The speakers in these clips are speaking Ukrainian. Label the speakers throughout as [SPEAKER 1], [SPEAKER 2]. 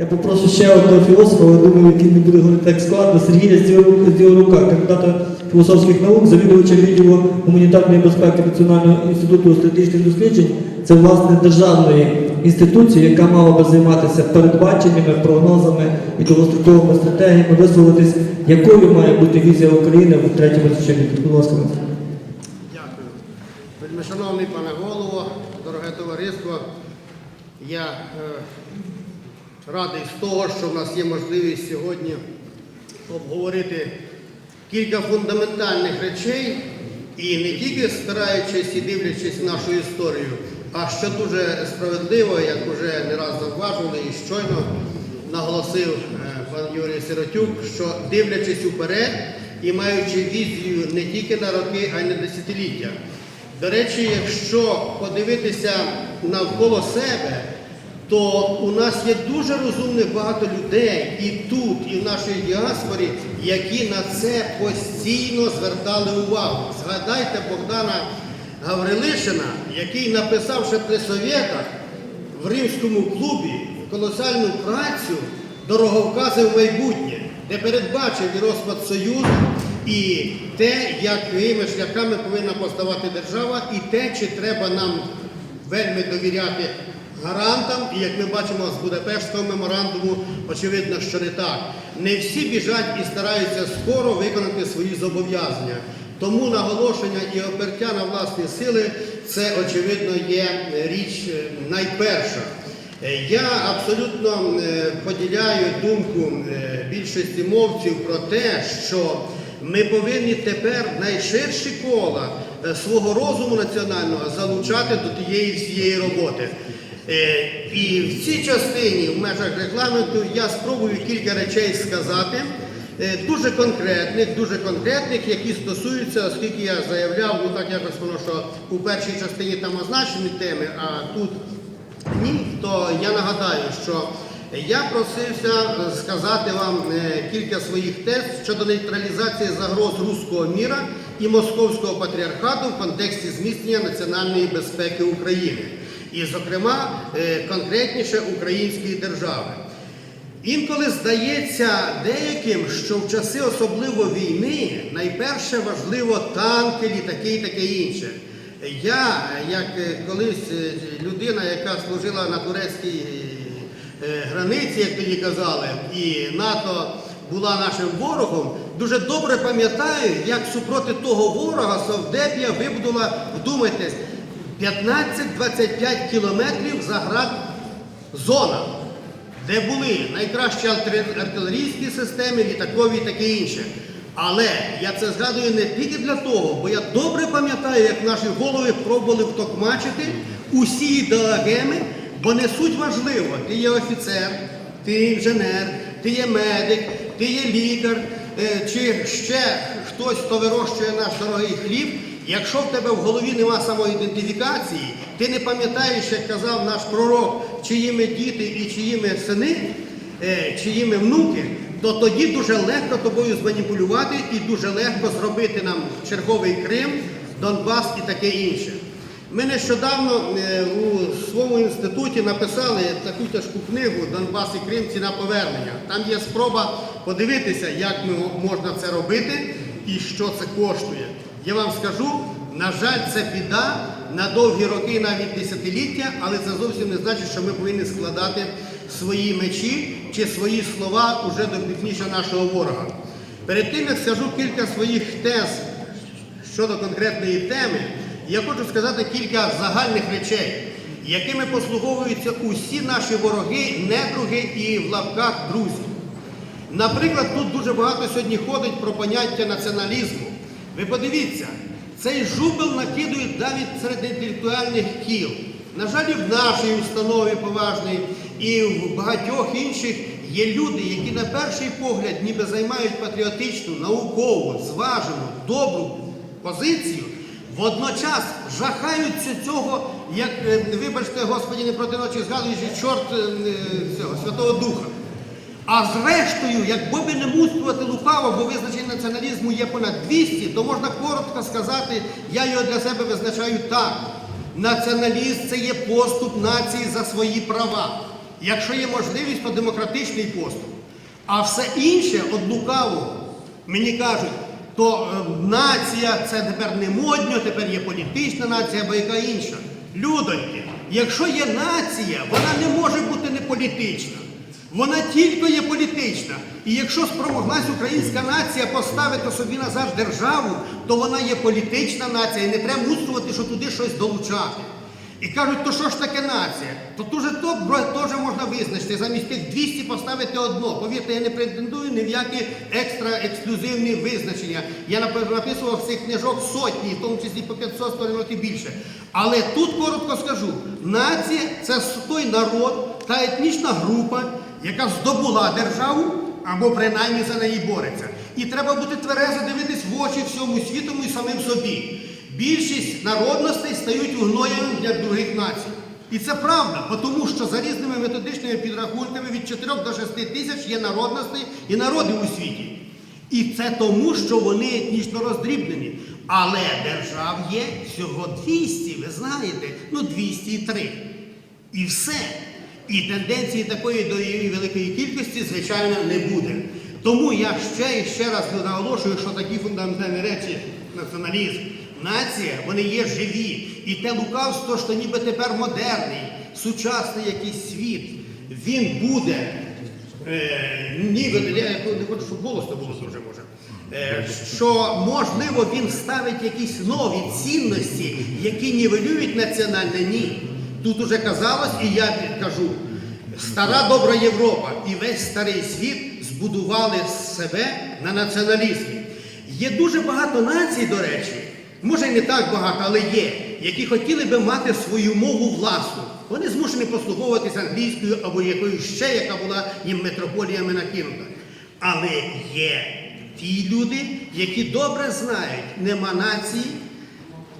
[SPEAKER 1] Я попрошу ще одного філософа, але думаю, який не буде говорити так складно. Сергія Здіору- Здіорука, кандидата філософських наук, завідувача відділу гуманітарної безпеки Національного інституту стратегічних досліджень. Це власне державної інституції, яка мала би займатися передбаченнями, прогнозами і довгостроковими стратегіями, висловитись, якою має бути візія України в третьому тисячолітті. Будь ласка.
[SPEAKER 2] Дякую. Вельмишановний пане голово, дороге товариство, я е, радий з того, що в нас є можливість сьогодні обговорити кілька фундаментальних речей і не тільки спираючись і дивлячись нашу історію, а що дуже справедливо, як вже не раз завважили і щойно наголосив е, пан Юрій Сиротюк, що дивлячись уперед і маючи візію не тільки на роки, а й на десятиліття. До речі, якщо подивитися навколо себе, то у нас є дуже розумних багато людей і тут, і в нашій діаспорі, які на це постійно звертали увагу. Згадайте Богдана Гаврилишина, який написав ще при совєтах в римському клубі колосальну працю дороговкази в майбутнє, де передбачив і розпад Союзу, і те, якими шляхами повинна поставати держава, і те, чи треба нам вельми довіряти гарантам, і як ми бачимо з Будапештського меморандуму, очевидно, що не так. Не всі біжать і стараються скоро виконати свої зобов'язання. Тому наголошення і опертя на власні сили це очевидно є річ е, найперша. Е, Я абсолютно е, поділяю думку більшості мовців про те, що ми повинні тепер найширші кола свого розуму національного залучати до тієї всієї роботи. Е, І в цій частині, в межах регламенту, я спробую кілька речей сказати, е, дуже конкретних, дуже конкретних, які стосуються, оскільки я заявляв, ну так якось воно, що у першій частині там означені теми, а тут ні, то я нагадаю, що я просився сказати вам е, кілька своїх тез щодо нейтралізації загроз руського міра і московського патріархату в контексті зміцнення національної безпеки України, і, зокрема, е, конкретніше української держави. Інколи здається деяким, що в часи особливо війни найперше важливо танки, літаки і таке інше. Я, як е, колись е, людина, яка служила на турецькій границі, як тоді казали, і НАТО була нашим ворогом, дуже добре пам'ятаю, як супроти того ворога Совдепія вибудувала, вдумайтесь, 15-25 кілометрів заград зона де були найкращі артилерійські системи, літакові і таке інше. Але я це згадую не тільки для того, бо я добре пам'ятаю, як наші голови пробували втокмачити усі ідеологеми, бо не суть важливо. Ти є офіцер, ти є інженер, ти є медик, ти є лікар, е, чи ще хтось, хто вирощує наш дорогий хліб. Якщо в тебе в голові нема самоідентифікації, ти не пам'ятаєш, як казав наш пророк, чиїми діти і чиїми сини, е, чиїми внуки, то тоді дуже легко тобою зманіпулювати і дуже легко зробити нам черговий Крим, Донбас і таке інше. Ми нещодавно е, у своєму інституті написали таку тяжку книгу Донбас і Крим ціна повернення. Там є спроба подивитися, як можна це робити і що це коштує. Я вам скажу, на жаль, це біда на довгі роки, навіть десятиліття, але це зовсім не значить, що ми повинні складати свої мечі чи свої слова уже до півніша нашого ворога. Перед тим, як скажу кілька своїх тез щодо конкретної теми, я хочу сказати кілька загальних речей, якими послуговуються усі наші вороги, недруги і в лапках друзі. Наприклад, тут дуже багато сьогодні ходить про поняття націоналізму. Ви подивіться, цей жупел накидують навіть серед інтелектуальних кіл. На жаль, і в нашій установі поважній, і в багатьох інших є люди, які на перший погляд ніби займають патріотичну, наукову, зважену, добру позицію, водночас жахаються цього, як, е, вибачте, Господі, не проти ночі згадуючи, чорт е, цього, Святого Духа. А зрештою, якби би не муствувати лукаво, бо визначень націоналізму є понад 200, то можна коротко сказати, я його для себе визначаю так. Націоналізм це є поступ нації за свої права. Якщо є можливість, то демократичний поступ. А все інше од лукавого. Мені кажуть, то е, нація це тепер не модньо, тепер є політична нація або яка інша. Людоньки, якщо є нація, вона не може бути не політична. Вона тільки є політична. І якщо спромоглась українська нація поставити собі назад державу, то вона є політична нація, і не треба мудрувати, що туди щось долучати. І кажуть, то що ж таке нація? То дуже то теж можна визначити. Замість тих 200 поставити одно. Повірте, я не претендую ні в які екстра ексклюзивні визначення. Я написував цих книжок сотні, в тому числі по 500 сторінок і більше. Але тут коротко скажу: нація це той народ, та етнічна група, яка здобула державу або принаймні за неї бореться. І треба бути тверезо дивитись в очі всьому світому і самим собі. Більшість народностей стають угноєм для других націй. І це правда, тому що за різними методичними підрахунками від 4 до 6 тисяч є народностей і народи у світі. І це тому, що вони етнічно роздрібнені. Але держав є всього 200, ви знаєте, ну 203. І все. І тенденції такої до її великої кількості, звичайно, не буде. Тому я ще і ще раз наголошую, що такі фундаментальні речі, націоналізм, нація, вони є живі. І те лукавство, що ніби тепер модерний, сучасний якийсь світ, він буде. Е, ніби я не хочу, щоб голос не було дуже може. Е, що можливо він ставить якісь нові цінності, які нівелюють національне ні. Тут уже казалось, і я кажу, стара добра Європа і весь старий світ збудували себе на націоналізмі. Є дуже багато націй, до речі, може і не так багато, але є, які хотіли би мати свою мову власну. Вони змушені послуговуватися англійською або якоюсь ще, яка була їм метрополіями накинута. Але є ті люди, які добре знають, нема нації,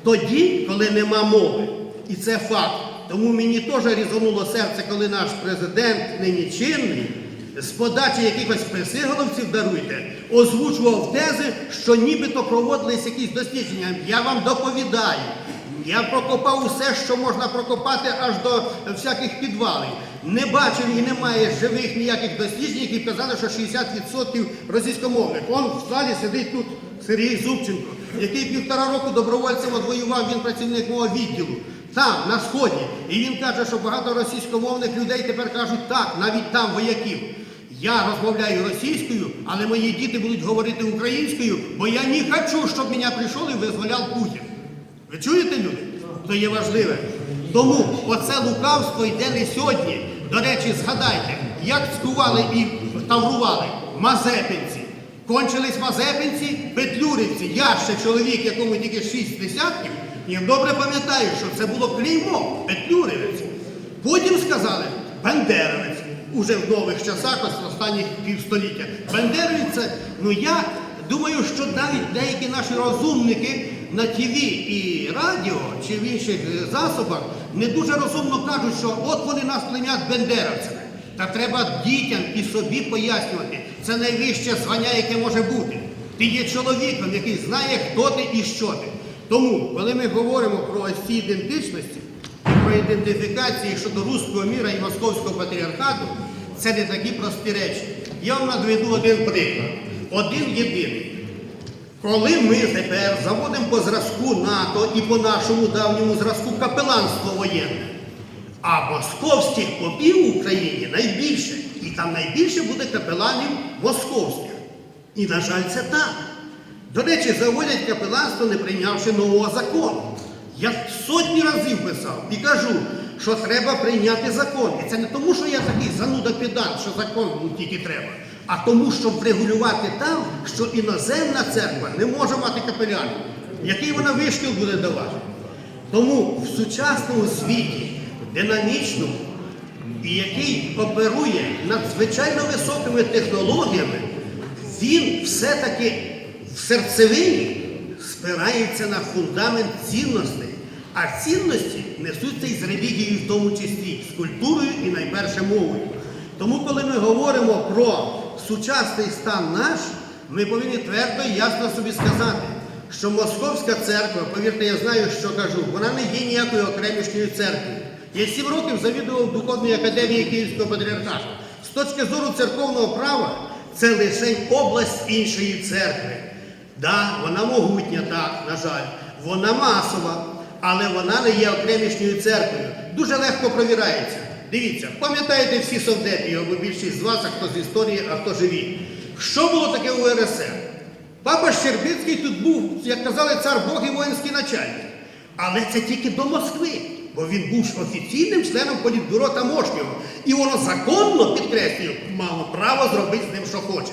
[SPEAKER 2] тоді, коли нема мови. І це факт. Тому мені теж різануло серце, коли наш президент, нині чинний, з подачі якихось присиголовців даруйте, озвучував тези, що нібито проводились якісь дослідження. Я вам доповідаю. Я прокопав усе, що можна прокопати аж до всяких підвалів. Не бачив і немає живих ніяких досліджень, які казали, що 60% російськомовних. Он в залі сидить тут Сергій Зубченко, який півтора року добровольцем воював, він працівник мого відділу. Там, на сході. І він каже, що багато російськомовних людей тепер кажуть так, навіть там вояків. Я розмовляю російською, але мої діти будуть говорити українською, бо я не хочу, щоб мене прийшов і визволяв Путін. Ви чуєте, люди? То є важливе. Тому оце лукавство йде не сьогодні. До речі, згадайте, як цькували і таврували мазепинці. Кончились мазепинці, петлюрівці. Я ще чоловік, якому тільки шість десятків, я добре пам'ятаю, що це було клеймо петлюрівець. Потім сказали бандеровець. Уже в нових часах, ось останніх півстоліття. Бандеровець це, ну я думаю, що навіть деякі наші розумники на ТВ і радіо чи в інших е, засобах не дуже розумно кажуть, що от вони нас клеймять бендеровцями. Та треба дітям і собі пояснювати. Це найвище звання, яке може бути. Ти є чоловіком, який знає, хто ти і що ти. Тому, коли ми говоримо про ці ідентичності, про ідентифікації щодо руського міра і московського патріархату, це не такі прості речі. Я вам наведу один приклад. Один єдиний. Коли ми тепер заводимо по зразку НАТО і по нашому давньому зразку капеланство воєнне, а московських попів в Україні найбільше, і там найбільше буде капеланів московських. І, на жаль, це так. До речі, заводять капеланство, не прийнявши нового закону. Я сотні разів писав і кажу, що треба прийняти закон. І це не тому, що я такий зануда педант, що закон тільки треба, а тому, щоб врегулювати там, що іноземна церква не може мати капелянів. Який вона вишкіл буде давати? Тому в сучасному світі, динамічному, який оперує надзвичайно високими технологіями, він все-таки в серцевині спирається на фундамент цінностей. А цінності несуться із релігією в тому числі, з культурою і найперше мовою. Тому, коли ми говоримо про сучасний стан наш, ми повинні твердо і ясно собі сказати, що Московська церква, повірте, я знаю, що кажу, вона не є ніякою окремішньою церквою. Я сім років завідував Духовною академією Київського патріархату. З точки зору церковного права, це лише область іншої церкви. Да, вона могутня, так, на жаль, вона масова, але вона не є окремішньою церквою. Дуже легко провірається. Дивіться, пам'ятаєте всі совдепі, або більшість з вас, а хто з історії, а хто живі. Що було таке у РСР? Папа Щербицький тут був, як казали, цар Бог і воїнський начальник. Але це тільки до Москви, бо він був ж офіційним членом політбюро тамошнього. І воно законно, підкреслюю, мало право зробити з ним, що хоче.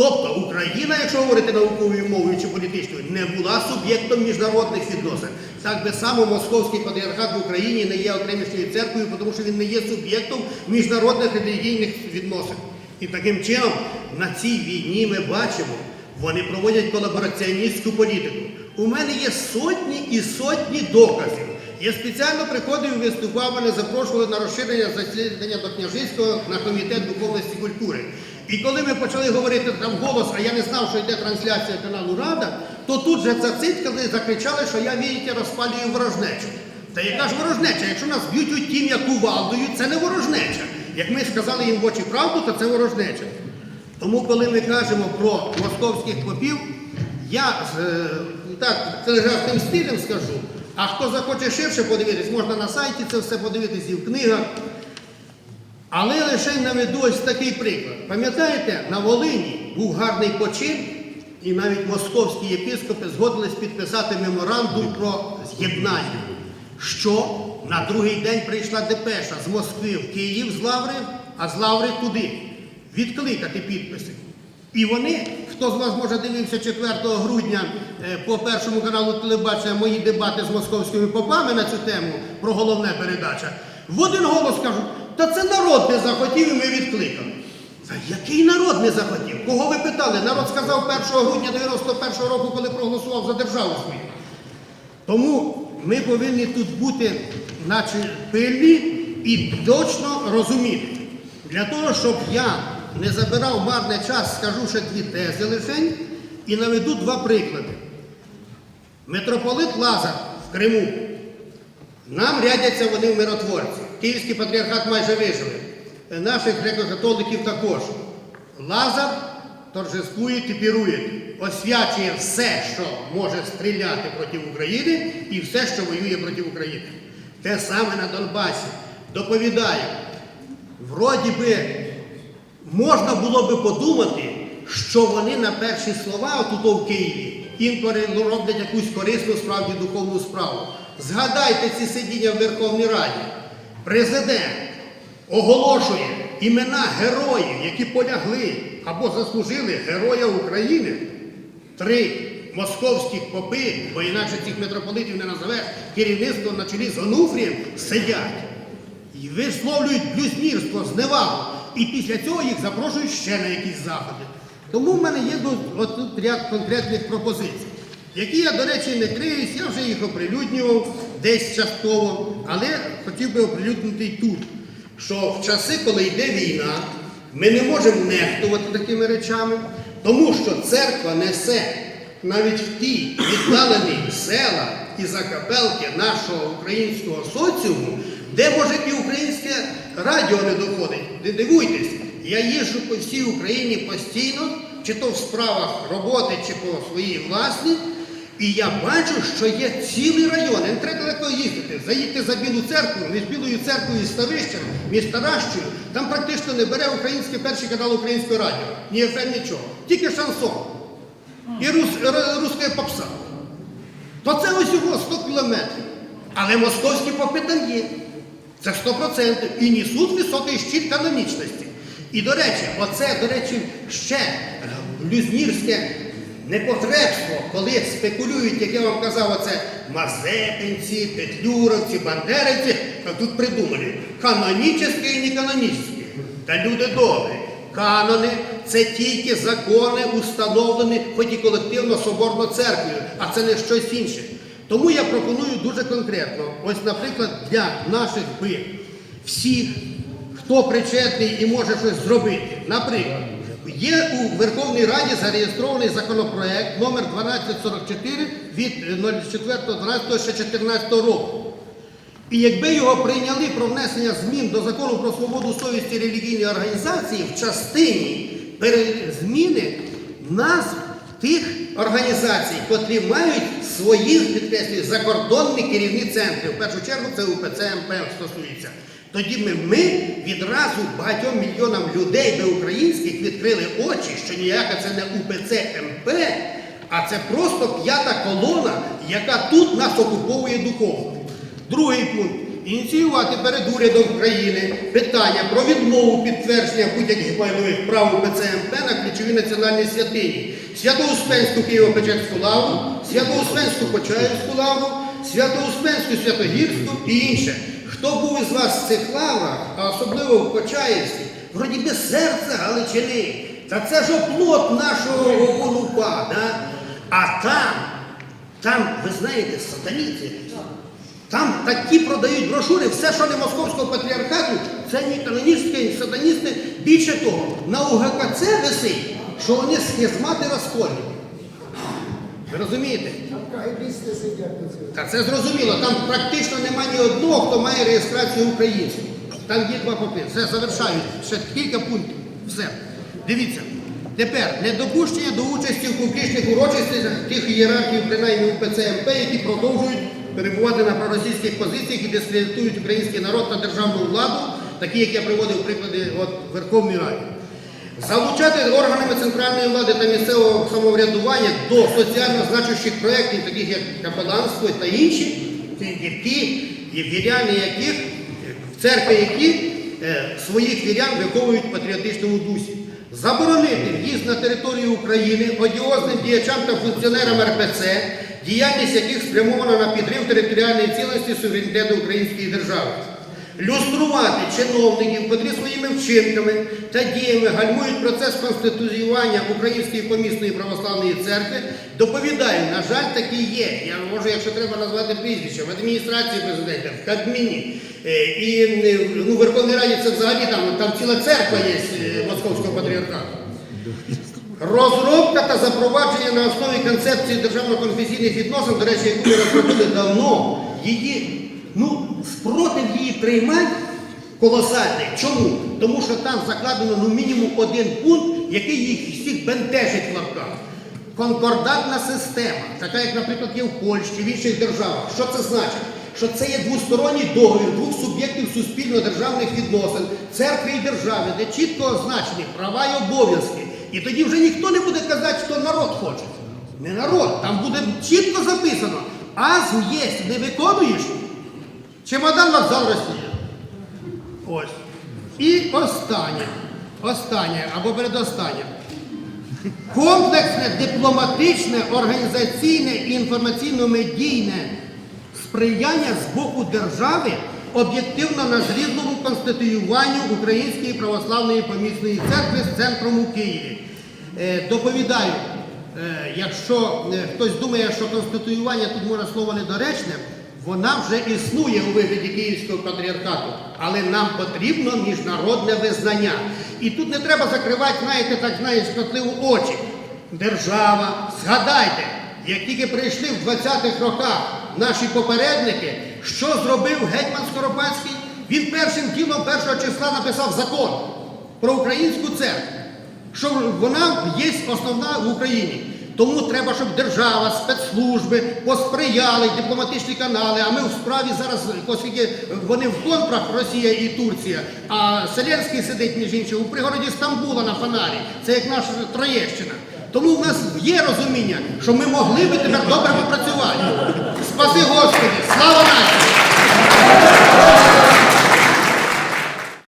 [SPEAKER 2] Тобто Україна, якщо говорити науковою мовою чи політичною, не була суб'єктом міжнародних відносин. Так би само Московський патріархат в Україні не є окремішньою церквою, тому що він не є суб'єктом міжнародних релігійних відносин. І таким чином на цій війні ми бачимо, вони проводять колабораціоністську політику. У мене є сотні і сотні доказів. Я спеціально приходив і виступав, мене запрошували на розширення засідання до княжицького на комітет духовності культури. І коли ми почали говорити там голос, а я не знав, що йде трансляція каналу Рада, то тут же зацикали, закричали, що я вірите, розпалюю ворожнечу. Та яка ж ворожнеча? Якщо нас б'ють у тім, як кувалдою, це не ворожнеча. Як ми сказали їм в очі правду, то це ворожнеча. Тому, коли ми кажемо про московських попів, я е, так телеграфним стилем скажу, а хто захоче ширше подивитись, можна на сайті це все подивитись і в книгах. Але лише наведу ось такий приклад. Пам'ятаєте, на Волині був гарний почин, і навіть московські єпископи згодились підписати меморандум про з'єднання. Що на другий день прийшла депеша з Москви в Київ з Лаври, а з Лаври туди. Відкликати підписи. І вони, хто з вас може дивився 4 грудня е, по першому каналу телебачення мої дебати з московськими попами на цю тему про головне передача, в один голос кажуть, та це народ не захотів і ми відкликали. Який народ не захотів? Кого ви питали? Народ сказав 1 грудня 91 року, коли проголосував за державу свою. Тому ми повинні тут бути, наче пильні і точно розуміти. Для того, щоб я не забирав марний час, скажу ще дві тези лишень і наведу два приклади. Митрополит Лазар в Криму. Нам рядяться вони в миротворці. Київський патріархат майже вижили. Наших греко-католиків також. Лазар торжествує і пірує, освячує все, що може стріляти проти України, і все, що воює проти України. Те саме на Донбасі. Доповідаю, вроді би можна було би подумати, що вони на перші слова отут в Києві інколи роблять якусь корисну справді духовну справу. Згадайте ці сидіння в Верховній Раді. Президент оголошує імена героїв, які полягли або заслужили Героя України. Три московських попи, бо інакше цих митрополитів не назовеш, керівництво на чолі з Онуфрієм сидять. І висловлюють блюзнірство, зневагу. І після цього їх запрошують ще на якісь заходи. Тому в мене є тут ряд конкретних пропозицій, які я, до речі, не криюсь, я вже їх оприлюднював десь частково, але хотів би оприлюднити й тут, що в часи, коли йде війна, ми не можемо нехтувати такими речами, тому що церква несе навіть в ті віддалені села і закапелки нашого українського соціуму, де може і українське радіо не доходить. Не дивуйтесь, я їжджу по всій Україні постійно, чи то в справах роботи, чи по своїй власній, і я бачу, що є цілий район. Не треба далеко їздити. Заїдьте за Білу церкву, між Білою церквою і Ставищем, між Таращою, там практично не бере український перший канал українського радіо. Ні ефем, нічого. Тільки шансон. І рус, р- руська попса. То це ось його 100 кілометрів. Але московські попи там є. Це 100%. І несуть високий щит канонічності. І, до речі, оце, до речі, ще е, блюзнірське непотребство, коли спекулюють, як я вам казав, оце Мазепинці, Петлюровці, Бандерівці, а тут придумали канонічне і неканонічне. Та люди добрі. Канони це тільки закони, установлені хоч і колективно соборно церквою, а це не щось інше. Тому я пропоную дуже конкретно, ось, наприклад, для наших би всіх, хто причетний і може щось зробити. Наприклад, є у Верховній Раді зареєстрований законопроект номер 1244 від 04.12.2014 року. І якби його прийняли про внесення змін до закону про свободу совісті релігійної організації в частині зміни назв тих організацій, котрі мають своїх підкреслюю, закордонні керівні центри. В першу чергу це УПЦ МП стосується. Тоді ми, ми відразу багатьом мільйонам людей би українських відкрили очі, що ніяка це не УПЦ МП, а це просто п'ята колона, яка тут нас окуповує духовно. Другий пункт. Ініціювати перед урядом України питання про відмову підтвердження будь-яких майнових прав УПЦ МП на ключові національні святині. Свято-Успенську Києво-Печерську лавру, Свято-Успенську Почаївську лавру, Свято-Успенську Святогірську і інше. Хто був із вас в цих лаврах, а особливо в Почаївській, вроді би серце Галичини. Та це ж оплот нашого голупа, да? А там, там, ви знаєте, сатаніти. якісь. Там такі продають брошури, все, що не московського патріархату, це ні каноністські, ні сатаністи. Більше того, на УГКЦ висить, що вони схизмати розкольники. Ви розумієте? Та це зрозуміло. Там практично нема ні одного, хто має реєстрацію українців. Там є два папери. Все, завершаю. Ще кілька пунктів. Все. Дивіться. Тепер недопущення до участі в публічних урочистостях тих ієрархів, принаймні УПЦ МП, які продовжують перебувати на проросійських позиціях і дискредитують український народ та державну владу, такі, як я приводив приклади от, Верховній Раді. Залучати органами центральної влади та місцевого самоврядування до соціально значущих проєктів, таких як капеланство та інші, які віряни яких, церкви які е, своїх вірян виховують в патріотичному дусі. Заборонити в'їзд на територію України одіозним діячам та функціонерам РПЦ, діяльність яких спрямована на підрив територіальної цілості суверенітету Української держави люструвати чиновників, котрі своїми вчинками та діями гальмують процес конституціювання Української помісної православної церкви, доповідаю, на жаль, такі є. Я можу, якщо треба назвати прізвище, в адміністрації президента, в Кабміні. Е, І е, ну, в Верховній Раді це взагалі там, там ціла церква є е, Московського патріархату. Розробка та запровадження на основі концепції державно-конфесійних відносин, до речі, яку ми розробили давно, її, ну, спротив її приймати колосальний. Чому? Тому що там закладено ну, мінімум один пункт, який їх всіх бентежить в лапках. Конкордатна система, така як, наприклад, є в Польщі, в інших державах. Що це значить? Що це є двосторонній договір двох суб'єктів суспільно-державних відносин, церкви і держави, де чітко означені права і обов'язки. І тоді вже ніхто не буде казати, що народ хоче. Не народ, там буде чітко записано. Аз єсть, не виконуєш, чемодан вокзал Росія. Ось. І останнє. Останнє або передостаннє. Комплексне дипломатичне, організаційне і інформаційно-медійне сприяння з боку держави об'єктивно назрілому конституюванню Української православної помісної церкви з центром у Києві. Е, доповідаю, е, якщо е, хтось думає, що конституювання тут може слово недоречне, вона вже існує у вигляді Київського патріархату, але нам потрібно міжнародне визнання. І тут не треба закривати, знаєте, так знаєш, шкотливу очі. Держава, згадайте, як тільки прийшли в 20-х роках наші попередники, що зробив гетьман Скоропадський? Він першим ділом першого числа написав закон про українську церкву, що вона є основна в Україні. Тому треба, щоб держава, спецслужби посприяли, дипломатичні канали. А ми в справі зараз, оскільки вони в контрах Росія і Турція, а Селенський сидить між іншим у пригороді Стамбула на фонарі. Це як наша Троєщина. Тому в нас є розуміння, що ми могли би тепер добре попрацювати. Спаси Господи!